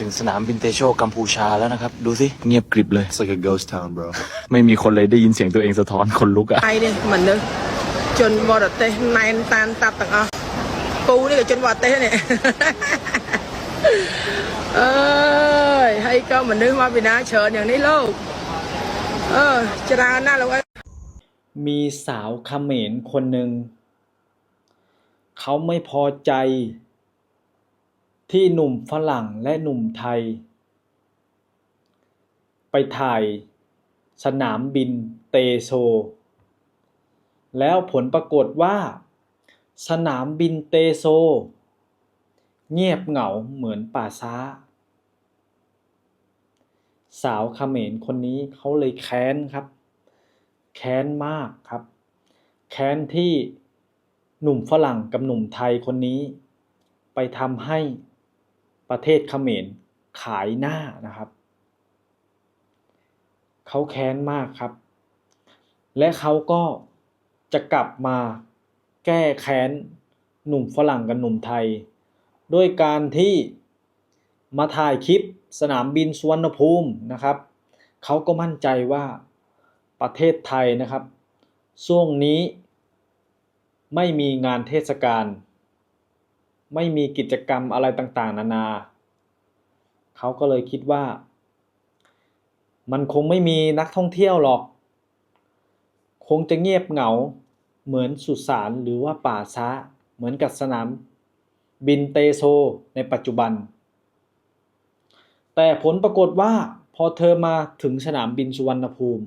ถึงสนามบินเตโชกัมพูชาแล้วนะครับ ดูสิ เงียบกริบเลย It's like a ghost town, bro. ไม่มีคนเลยได้ยินเสียงตัวเองสะท้อนคนลุกอะไทยเนี่ยมันเนอะจนบอดเตะนายตาลตัดต่างอะปูนี่ก็จนบอดเตะเนี่ยเอ้ยให้ก็เหมือนนึกว่าเป็นน้าเชิญอย่างนี้โลก เออจราหน้าเราไว้มีสาวเขมรคนหนึ่งเขาไม่พอใจ ที่หนุ่มฝรั่งและหนุ่มไทย ไปถ่ายสนามบินเตโซแล้วผลปรากฏว่า สนามบินเตโซ เงียบเหงาเหมือนป่าช้า สาวเขมรคนนี้เขาเลยแค้นครับ แค้นมากครับ แค้นที่หนุ่มฝรั่งกับหนุ่มไทยคนนี้ ไปทำให้ ประเทศเขมรขายหน้านะครับเขาแค้นมากครับ และเขาก็จะกลับมาแก้แค้นหนุ่มฝรั่งกับหนุ่มไทย ด้วยการที่มาถ่ายคลิปสนามบินสุวรรณภูมินะครับเขาก็มั่นใจว่าประเทศไทยนะครับช่วงนี้ไม่มีงานเทศกาล ไม่มีกิจกรรมอะไรต่างๆ นานา เขาก็เลยคิดว่า มันคงไม่มีนักท่องเที่ยวหรอก คงจะเงียบเหงาเหมือนสุสานหรือว่าป่าช้า เหมือนกับสนามบินเตโซในปัจจุบัน แต่ผลปรากฏว่าพอเธอมาถึงสนามบินสุวรรณภูมิ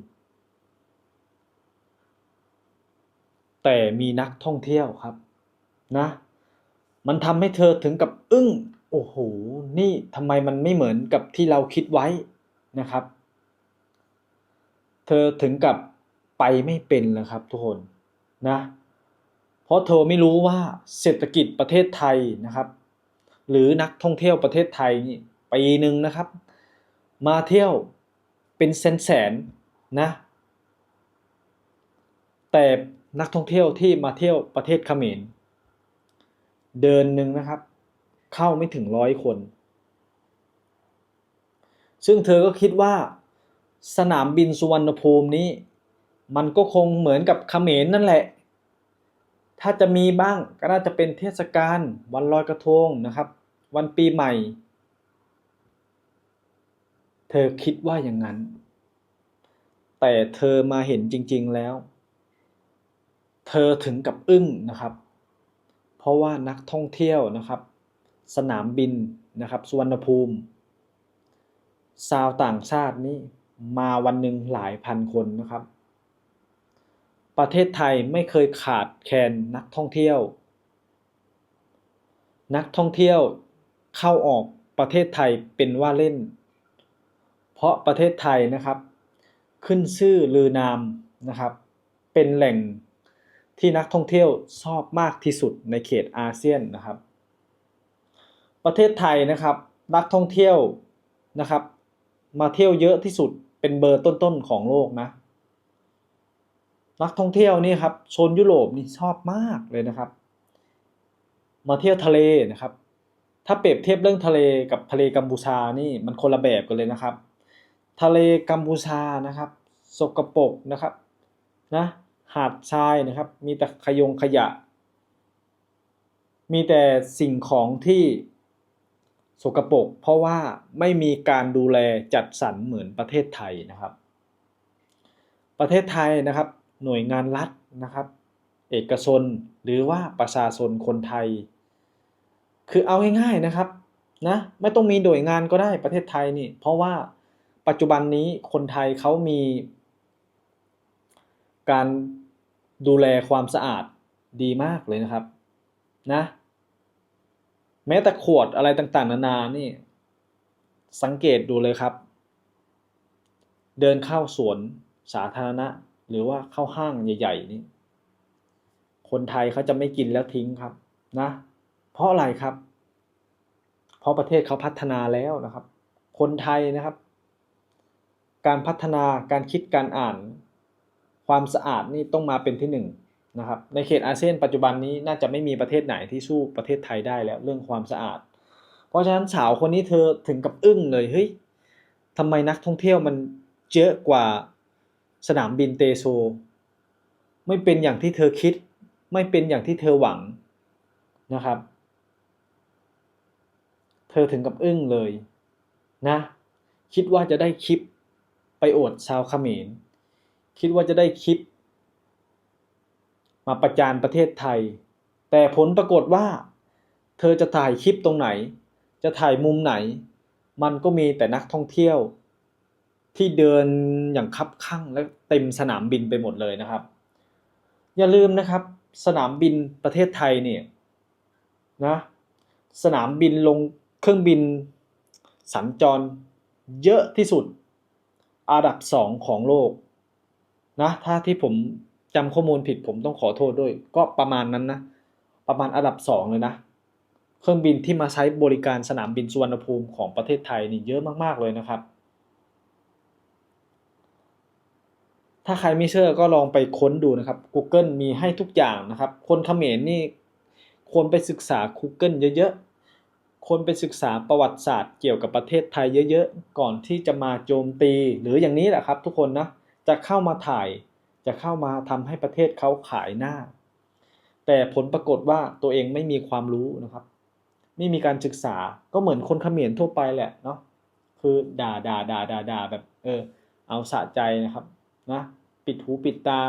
แต่มีนักท่องเที่ยวครับนะ มันทำให้เธอถึงกับอึ้ง โอ้โห นี่ทำไมมันไม่เหมือนกับที่เราคิดไว้นะครับ เธอถึงกับไปไม่เป็นแล้วครับทุกคนนะ เพราะเธอไม่รู้ว่าเศรษฐกิจประเทศไทยนะครับ หรือนักท่องเที่ยวประเทศไทยนี่ปีหนึ่งนะครับ มาเที่ยวเป็นแสนแสนนะ แต่นักท่องเที่ยวที่มาเที่ยวประเทศเขมร เดินหนึ่งนะครับ เข้าไม่ถึงร้อยคน ซึ่งเธอก็คิดว่า สนามบินสุวรรณภูมินี้ มันก็คงเหมือนกับเขมรนั่นแหละ ถ้าจะมีบ้างก็น่าจะเป็นเทศกาลวันลอยกระทงนะครับ วันปีใหม่ เธอคิดว่าอย่างนั้น แต่เธอมาเห็นจริง ๆแล้ว เธอถึงกับอึ้งนะครับ เพราะว่านักท่องเที่ยวนะครับ สนามบินนะครับสุวรรณภูมิชาวต่างชาตินี่มาวันหนึ่งหลายพันคนนะครับ ประเทศไทยไม่เคยขาดแคลนนักท่องเที่ยว นักท่องเที่ยวเข้าออกประเทศไทยเป็นว่าเล่น เพราะประเทศไทยนะครับ ขึ้นชื่อลือนามนะครับ เป็นแหล่ง ที่นักท่องเที่ยวชอบมากที่สุดในเขตอาเซียนนะครับ ประเทศไทยนะครับนักท่องเที่ยวนะครับ มาเที่ยวเยอะที่สุดเป็นเบอร์ต้นๆของโลกนะนักท่องเที่ยวนี่ครับโซนยุโรปนี่ชอบมากเลยนะครับ มาเที่ยวทะเลนะครับ ถ้าเปรียบเทียบเรื่องทะเลกับทะเลกัมพูชานี่มันคนละแบบกันเลยนะครับ ทะเลกัมพูชานะครับ สกปรกนะครับนะ หาดทรายนะครับ มีแต่ขยงขยะ มีแต่สิ่งของที่สกปรกเพราะว่าไม่มีการดูแลจัดสรรเหมือนประเทศไทยนะครับ ประเทศไทยนะครับ หน่วยงานรัฐนะครับ เอกชนหรือว่าประชาชนคนไทย คือเอาง่ายๆนะครับนะไม่ต้องมีหน่วยงานก็ได้ประเทศไทยนี่ เพราะว่าปัจจุบันนี้คนไทยเขามีการ ดูแลความสะอาดดีมากเลยนะครับ นะ แม้แต่ขวดอะไรต่างๆ นานานี่ สังเกตดูเลยครับ เดินเข้าสวนสาธารณะ หรือว่าเข้าห้างใหญ่ ๆ นี่ คนไทยเขาจะไม่กินแล้วทิ้งครับ นะ เพราะอะไรครับ เพราะประเทศเขาพัฒนาแล้วนะครับ คนไทยนะครับ การพัฒนาการคิดการอ่าน ความสะอาดนี่ต้องมาเป็นที่หนึ่งนะครับในเขตอาเซียนปัจจุบันนี้น่าจะไม่มีประเทศไหนที่สู้ประเทศไทยได้แล้วเรื่องความสะอาด เพราะฉะนั้นสาวคนนี้เธอถึงกับอึ้งเลยเฮ้ยทำไมนักท่องเที่ยวมันเยอะกว่าสนามบินเตโซ ไม่เป็นอย่างที่เธอคิด ไม่เป็นอย่างที่เธอหวังนะครับ เธอถึงกับอึ้งเลยนะ คิดว่าจะได้คลิปไปอวดชาวเขมร คิดว่าจะได้คลิป มาประจานประเทศไทย แต่ผลปรากฏว่า เธอจะถ่ายคลิปตรงไหน จะถ่ายมุมไหน มันก็มีแต่นักท่องเที่ยว ที่เดินอย่างคับข้างและเต็มสนามบินไปหมดเลยนะครับ อย่าลืมนะครับ สนามบินประเทศไทยเนี่ยนะสนามบินลงเครื่องบินสัญจรเยอะที่สุดอันดับสองของโลก นะถ้าที่ผมจำข้อมูลผิดผมต้องขอโทษด้วย ก็ประมาณนั้นนะ ประมาณอันดับสองเลยนะ เครื่องบินที่มาใช้บริการสนามบินสุวรรณภูมิของประเทศไทยนี่เยอะมากๆเลยนะครับ ถ้าใครไม่เชื่อก็ลองไปค้นดูนะครับ Google มีให้ทุกอย่างนะครับ คนเขมรนี่ควรไปศึกษา Google เยอะๆควรไปศึกษาประวัติศาสตร์เกี่ยวกับประเทศไทยเยอะๆ ก่อนที่จะมาโจมตีหรืออย่างนี้แหละครับทุกคนนะ จะเข้ามาถ่าย จะเข้ามาทำให้ประเทศเขาขายหน้า แต่ผลปรากฏว่าตัวเองไม่มีความรู้นะครับ ไม่มีการศึกษาก็เหมือนคนเขมรทั่วไปแหละเนาะคือด่าด่าด่าด่าด่าแบบเออเอาสะใจนะครับนะปิดหูปิดตา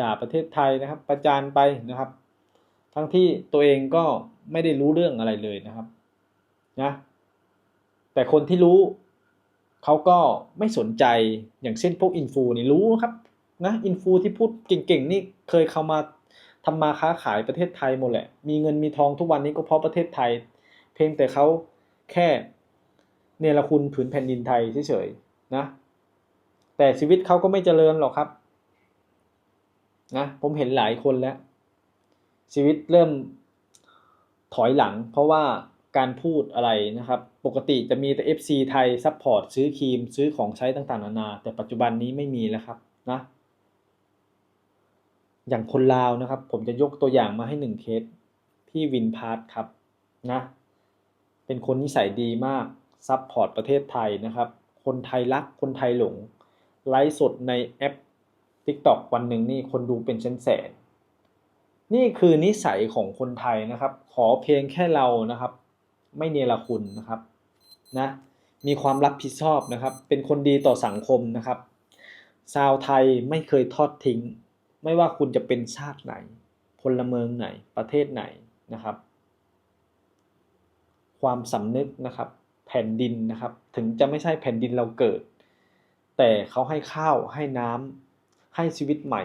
ด่าประเทศไทยนะครับ ประจานไปนะครับ ทั้งที่ตัวเองก็ไม่ได้รู้เรื่องอะไรเลยนะครับนะแต่คนที่รู้ เขาก็ไม่สนใจอย่างเช่นพวกอินฟูนี่รู้ครับนะอินฟูที่พูดเก่งๆนี่เคยเข้ามาทำมาค้าขายประเทศไทยหมดแหละ มีเงินมีทองทุกวันนี้ก็เพราะประเทศไทย เพียงแต่เขาแค่เนรคุณผืนแผ่นดินไทยเฉยๆนะ แต่ชีวิตเขาก็ไม่เจริญหรอกครับนะผมเห็นหลายคนแล้ว ชีวิตเริ่มถอยหลัง เพราะว่า การพูดอะไรนะครับ ปกติจะมีแต่ FC ไทยซัพพอร์ตซื้อครีมซื้อของใช้ต่างๆนานา แต่ปัจจุบันนี้ไม่มีแล้วครับนะอย่างคนลาวนะครับ ผมจะยกตัวอย่างมาให้หนึ่งเคสพี่วินพาร์ทครับนะเป็นคนนิสัยดีมากซัพพอร์ตประเทศไทยนะครับ คนไทยรักคนไทยหลง ไลฟ์สดในแอป TikTok วันหนึ่งนี่คนดูเป็นแสนแสนนี่คือนิสัยของคนไทยนะครับ ขอเพียงแค่เรานะครับ ไม่เนรคุณนะครับนะมีความรับผิดชอบนะครับ เป็นคนดีต่อสังคมนะครับชาวไทยไม่เคยทอดทิ้ง ไม่ว่าคุณจะเป็นชาติไหน พลเมืองไหนประเทศไหนนะครับ ความสำนึกนะครับ แผ่นดินนะครับ ถึงจะไม่ใช่แผ่นดินเราเกิด แต่เขาให้ข้าวให้น้ำให้ชีวิตใหม่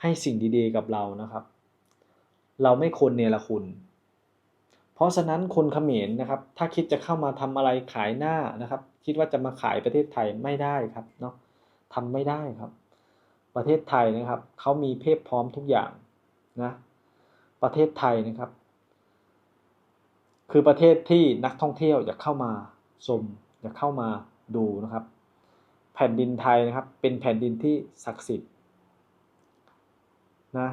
ให้สิ่งดีๆกับเรานะครับ เราไม่ควรเนรคุณ เพราะฉะนั้นคนเขมรนะครับ ถ้าคิดจะเข้ามาทำอะไรขายหน้านะครับ คิดว่าจะมาขายประเทศไทยไม่ได้ครับเนาะทำไม่ได้ครับ ประเทศไทยนะครับเขามีเพศพร้อมทุกอย่างนะประเทศไทยนะครับ คือประเทศที่นักท่องเที่ยวอยากเข้ามาชมอยากเข้ามาดูนะครับ แผ่นดินไทยนะครับ เป็นแผ่นดินที่ศักดิ์สิทธิ์นะ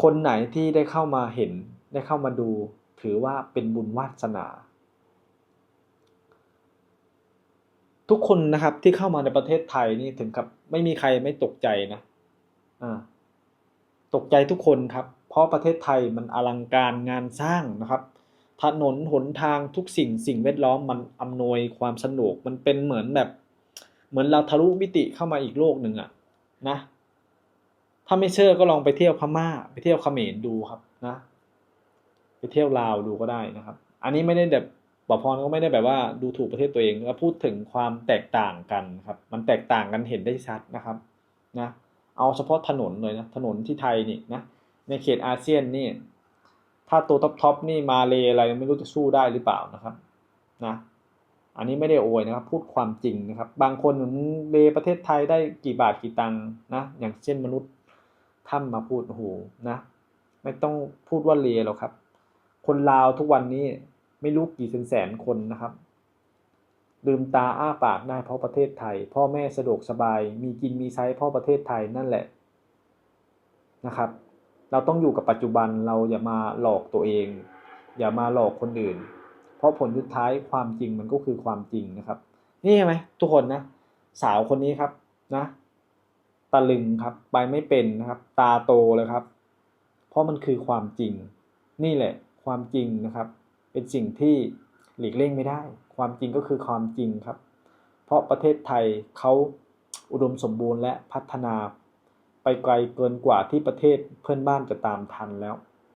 คนไหนที่ได้เข้ามาเห็น ได้เข้ามาดูถือว่าเป็นบุญวาสนา ทุกคนนะครับที่เข้ามาในประเทศไทยนี่ถึงกับไม่มีใครไม่ตกใจนะอ่าตกใจทุกคนครับ เพราะประเทศไทยมันอลังการงานสร้างนะครับ ถนนหนทางทุกสิ่งสิ่งแวดล้อมมันอำนวยความสะดวกมันเป็นเหมือนแบบ เหมือนเราทะลุมิติเข้ามาอีกโลกหนึ่งอะนะถ้าไม่เชื่อก็ลองไปเที่ยวพม่า ไปเที่ยวเขมรดูครับนะ เที่ยวลาวดูก็ได้นะครับ อันนี้ไม่ได้แบบปอพรก็ไม่ได้แบบว่าดูถูกประเทศตัวเองก็พูดถึงความแตกต่างกันครับ มันแตกต่างกันเห็นได้ชัดนะครับนะเอาเฉพาะถนนเลยนะถนนที่ไทยนี่นะในเขตอาเซียนนี่ ถ้าตัวท็อปทอปนี่มาเลอะไรไม่รู้จะสู้ได้หรือเปล่านะครับนะอันนี้ไม่ได้โอยนะครับพูดความจริงนะครับ บางคนมึงเลประเทศไทยได้กี่บาทกี่ตังค์นะอย่างเช่นมนุษย์ท่านมาพูดโอ้โหนะ ไม่ต้องพูดว่าเลหรอกครับ คนลาวทุกวันนี้ไม่รู้กี่แสนแสนคนนะครับ ลืมตาอ้าปากได้เพราะประเทศไทย พ่อแม่สะดวกสบาย มีกินมีใช้เพราะประเทศไทยนั่นแหละนะครับ เราต้องอยู่กับปัจจุบันเราอย่ามาหลอกตัวเอง อย่ามาหลอกคนอื่น เพราะผลสุดท้ายความจริงมันก็คือความจริงนะครับ นี่เห็นไหมทุกคนนะ สาวคนนี้ครับนะตะลึงครับไปไม่เป็นนะครับ ตาโตเลยครับ เพราะมันคือความจริง นี่แหละ ความจริงนะครับ เป็นสิ่งที่หลีกเลี่ยงไม่ได้ ความจริงก็คือความจริงครับ เพราะประเทศไทยเขาอุดมสมบูรณ์และพัฒนา ไปไกลเกินกว่าที่ประเทศเพื่อนบ้านจะตามทันแล้ว